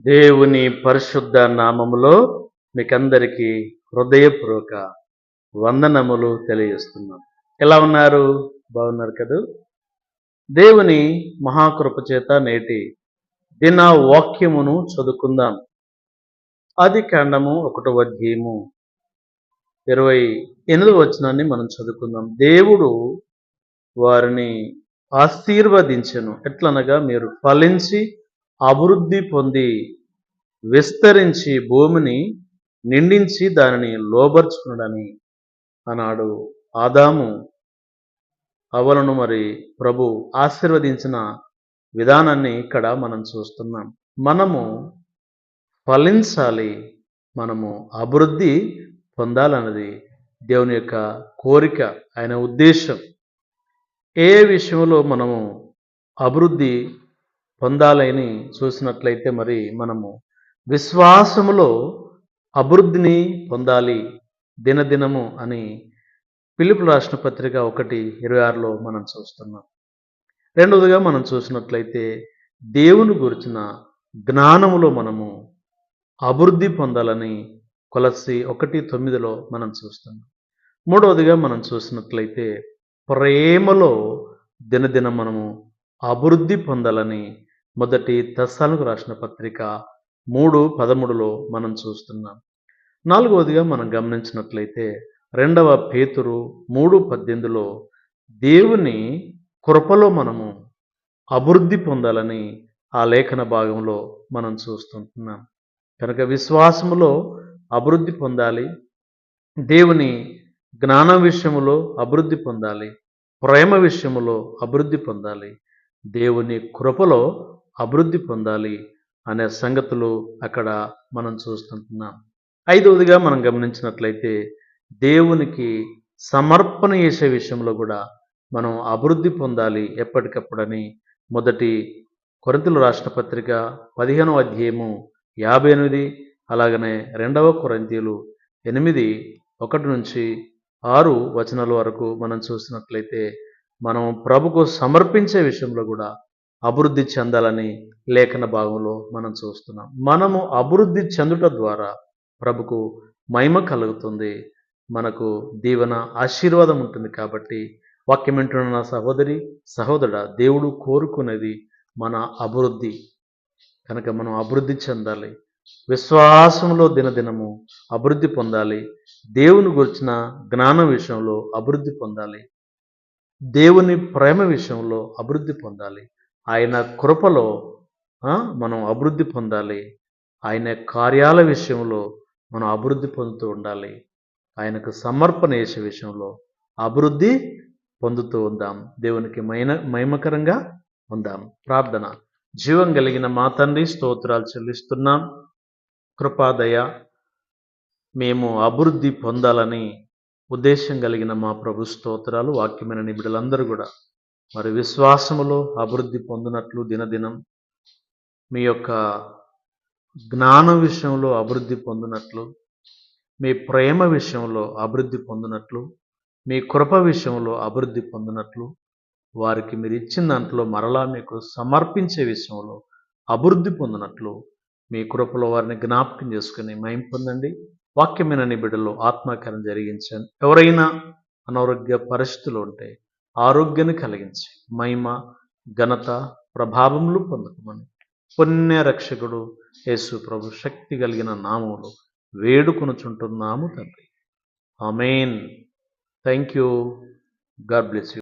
దేవుని పరిశుద్ధ నామములో మీకందరికీ హృదయపూర్వక వందనములు తెలియజేస్తున్నాం. ఎలా ఉన్నారు? బాగున్నారు కదా? దేవుని మహాకృప చేత నేటి దిన వాక్యమును చదువుకుందాం. ఆది కాండము ఒకటో అధ్యాయము ఇరవై ఎనిమిది వచనాన్ని మనం చదువుకుందాం. దేవుడు వారిని ఆశీర్వదించెను. ఎట్లనగా మీరు ఫలించి అభివృద్ధి పొంది విస్తరించి భూమిని నిండించి దానిని లోబర్చుకున్నాడని అన్నాడు ఆదాము. అవలను మరి ప్రభు ఆశీర్వదించిన విధానాన్ని ఇక్కడ మనం చూస్తున్నాం. మనము ఫలించాలి మనము అభివృద్ధి పొందాలన్నది దేవుని యొక్క కోరిక ఆయన ఉద్దేశం. ఏ విషయంలో మనము అభివృద్ధి పొందాలని చూసినట్లయితే మరి మనము విశ్వాసములో అభివృద్ధిని పొందాలి దినదినము అని పిలుపు రాసిన పత్రిక ఒకటి ఇరవై ఆరులో మనం చూస్తున్నాం. రెండవదిగా మనం చూసినట్లయితే దేవుని గురించిన జ్ఞానములో మనము అభివృద్ధి పొందాలని కొలసి ఒకటి తొమ్మిదిలో మనం చూస్తున్నాం. మూడవదిగా మనం చూసినట్లయితే ప్రేమలో దినదినం మనము అభివృద్ధి పొందాలని మొదటి దశాలకు రాసిన పత్రిక మూడు పదమూడులో మనం చూస్తున్నాం. నాలుగవదిగా మనం గమనించినట్లయితే రెండవ పేతురు మూడు పద్దెనిమిదిలో దేవుని కృపలో మనము అభివృద్ధి పొందాలని ఆ లేఖన భాగంలో మనం చూస్తుంటున్నాం. కనుక విశ్వాసములో అభివృద్ధి పొందాలి దేవుని జ్ఞాన విషయములో అభివృద్ధి పొందాలి ప్రేమ విషయములో అభివృద్ధి పొందాలి దేవుని కృపలో అభివృద్ధి పొందాలి అనే సంగతులు అక్కడ మనం చూస్తుంటున్నాం. ఐదవదిగా మనం గమనించినట్లయితే దేవునికి సమర్పణ చేసే విషయంలో కూడా మనం అభివృద్ధి పొందాలి ఎప్పటికప్పుడని మొదటి కొరింతలు రాష్ట్ర పత్రిక పదిహేనవ అధ్యాయము యాభై ఎనిమిది అలాగనే రెండవ కొరంతీలు ఎనిమిది ఒకటి నుంచి ఆరు వచనాల వరకు మనం చూసినట్లయితే మనం ప్రభుకు సమర్పించే విషయంలో కూడా అభివృద్ధి చెందాలని లేఖన భాగంలో మనం చూస్తున్నాం. మనము అభివృద్ధి చెందుట ద్వారా ప్రభుకు మహిమ కలుగుతుంది. మనకు దీవెన ఆశీర్వాదం ఉంటుంది కాబట్టి వాక్యం వింటున్న నా సహోదరి సహోదరుడ దేవుడు కోరుకునేది మన అభివృద్ధి. కనుక మనం అభివృద్ధి చెందాలి. విశ్వాసంలో దినదినము అభివృద్ధి పొందాలి. దేవుని గురించిన జ్ఞానం విషయంలో అభివృద్ధి పొందాలి. దేవుని ప్రేమ విషయంలో అభివృద్ధి పొందాలి. ఆయన కృపలో మనం అభివృద్ధి పొందాలి. ఆయన కార్యాల విషయంలో మనం అభివృద్ధి పొందుతూ ఉండాలి. ఆయనకు సమర్పణ చేసే విషయంలో అభివృద్ధి పొందుతూ ఉందాం. దేవునికి మైన మహిమకరంగా ఉందాం. ప్రార్థన. జీవం కలిగిన మా తండ్రి స్తోత్రాలు చెల్లిస్తున్నాం. కృపాదయ మేము అభివృద్ధి పొందాలని ఉద్దేశం కలిగిన మా ప్రభు స్తోత్రాలు వాక్యమైన నిబిడలందరూ కూడా మరి విశ్వాసములో అభివృద్ధి పొందినట్లు దినదినం మీ యొక్క జ్ఞాన విషయంలో అభివృద్ధి పొందినట్లు మీ ప్రేమ విషయంలో అభివృద్ధి పొందినట్లు మీ కృప విషయంలో అభివృద్ధి పొందినట్లు వారికి మీరు ఇచ్చిన దాంట్లో మరలా మీకు సమర్పించే విషయంలో అభివృద్ధి పొందినట్లు మీ కృపలో వారిని జ్ఞాపకం చేసుకుని మయం పొందండి. వాక్యమైన నిబిడలో ఆత్మకరణ జరిగించండి. ఎవరైనా అనారోగ్య పరిస్థితులు ఉంటే ఆరోగ్యాన్ని కలిగించి మహిమ ఘనత ప్రభావములు పొందకమని పుణ్య రక్షకుడు యేసు ప్రభు శక్తి కలిగిన నామములు వేడుకొనుచుంటున్నాము తండ్రి. Amen. Thank you God bless you.